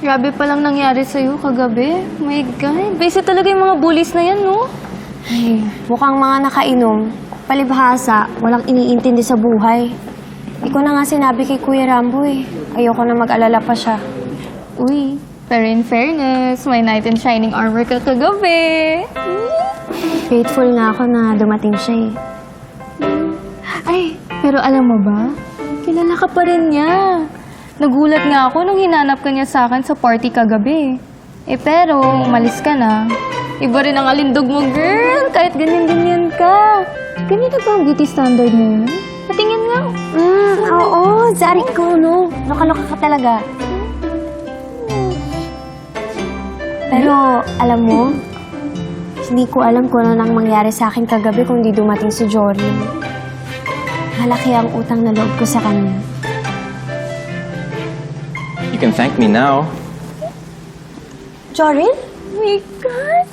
Grabe palang nangyari sa'yo kagabi. My God. Basic talaga yung mga bullies na yan, no? Ay, mukhang mga nakainom. Palibhasa, walang iniintindi sa buhay. Iko na nga sinabi kay Kuya Rambo eh. Ayoko na mag-alala pa siya. Uy. Pero in fairness, may knight in shining armor ka kagabi. Grateful nga ako na dumating siya eh. Ay, pero alam mo ba? Kilala ka pa rin niya. Nagulat nga ako nung hinanap ka niya sa akin sa party kagabi. Eh pero, umalis ka na. Iba rin ang alindog mo, girl. Kahit ganyan-ganyan ka. Ganito ba ang beauty standard mo? Patingin nga. Mm, oo, Zari ko, no? Nakaloka ka talaga. Pero, alam mo, hindi ko alam kung ano nang mangyari sa akin kagabi kung di dumating si Jordan. Malaki ang utang na loob ko sa kanya. You can thank me now. Jorin? Oh my God.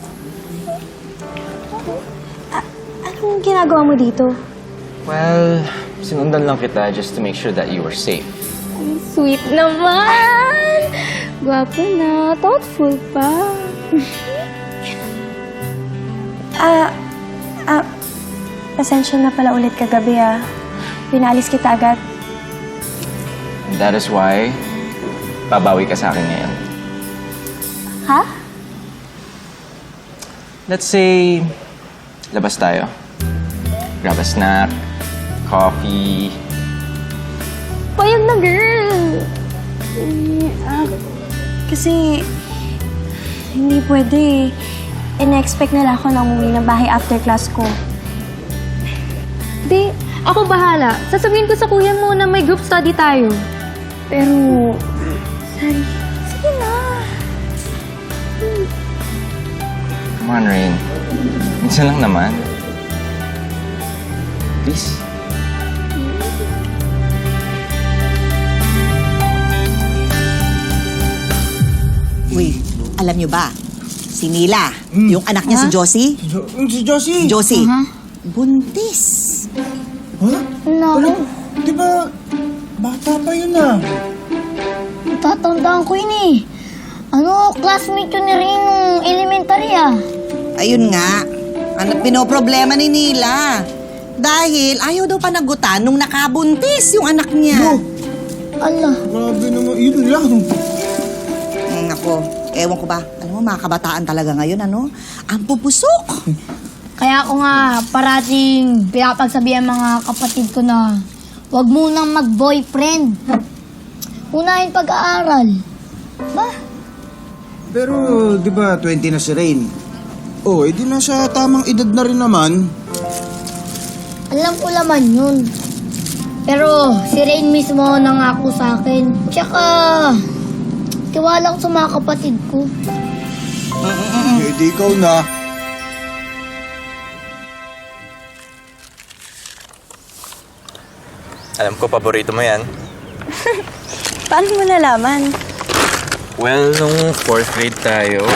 Anong ginagawa mo dito? Well, sinundan lang kita just to make sure that you were safe. Ang sweet naman. Gwapo na. Thoughtful pa. Ah, ah, pasensya na pala ulit kagabi ah. Pinalis kita agad. That is why, babawi ka sa akin ngayon. Ha? Let's say, labas tayo. Grab a snack, coffee. Payag na, girl. Kasi, hindi pwede eh. In-expect nila ako na umuwi ng bahay after class ko. Di, ako bahala. Sasabihin ko sa kuya mo na may group study tayo. Pero, Sige na. Come on, Rain. Minsan lang naman. Please. Uy, alam nyo ba? Si Nila, yung anak niya si Josie. Jo- si Josie. Josie, buntis. Ha? No. Ano? Di ba, bata pa yun ah. Tatandaan ko yun eh. Ano, classmate yun ni Rin nung elementary ah. Ayun nga, ano pinoproblema ni Nila. Dahil ayaw daw panagutan nung nakabuntis yung anak niya. No. Allah. Grabe naman. Yun lang. Mm, ako, ewan ko ba, alam mo, mga kabataan talaga ngayon, ano? Ang pupusok. Kaya ako nga parating pinapagsabihan mga kapatid ko na huwag munang mag-boyfriend. Unahin pag-aaral. Ba? Pero, di ba, 20 na si Rain? Oh, edi nasa tamang edad na rin naman. Alam ko naman yun. Pero si Rain mismo nangako sa akin. Tsaka, tiwala ko sa mga kapatid ko. Edi ikaw na. Alam ko, paborito mo yan. Paano mo nalaman? Well, nung fourth grade tayo,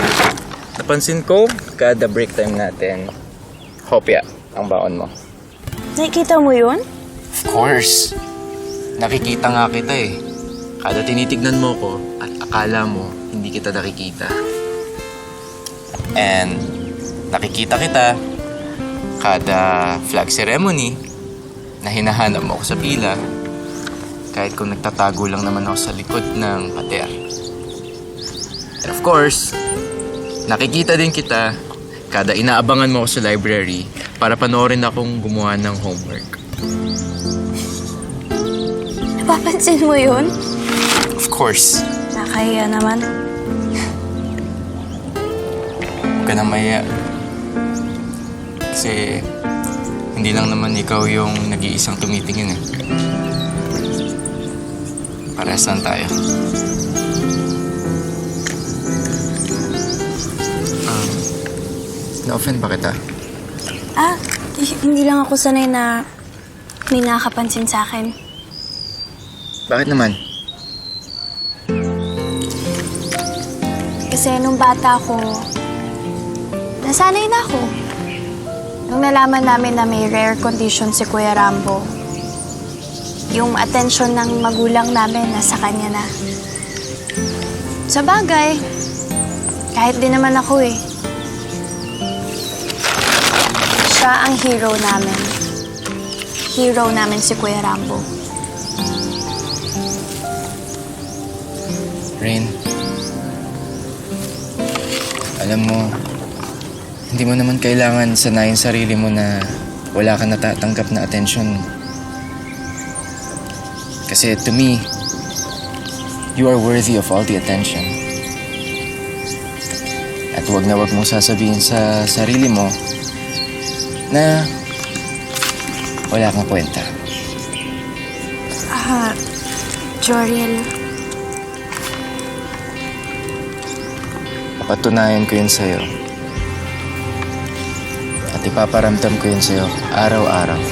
napansin ko, kada break time natin, hopya ang baon mo. Nakikita mo yun? Of course. Nakikita nga kita eh. Kada tinitignan mo ko at akala mo hindi kita nakikita. And nakikita kita kada flag ceremony na hinahanap mo ako sa pila kahit kung nagtatago lang naman ako sa likod ng pader. And of course, nakikita din kita kada inaabangan mo ako sa library para panoorin akong gumawa ng homework. Napapansin mo yun? Of course. Nakahiya naman. Huwag ka na maya. Kasi hindi lang naman ikaw yung nag-iisang tumitingin eh. Parehas lang tayo. Um, na-offend ba kita? Ah, hindi lang ako sanay na may nakakapansin sa akin. Bakit naman? Kasi nung bata ako, nasanay na ako. Nung nalaman namin na may rare condition si Kuya Rambo, yung attention ng magulang namin nasa kanya na. Sa bagay, kahit din naman ako eh. Siya ang hero namin. Hero namin si Kuya Rambo. Rain, alam mo, hindi mo naman kailangan sanayin sarili mo na wala ka natatanggap na atensyon. Kasi to me, you are worthy of all the attention. At huwag na huwag mong sasabihin sa sarili mo na wala kang kwenta. Ah, Joriel, Papatunayan ko yun sa'yo. At ipaparamdam ko yun sa'yo araw-araw.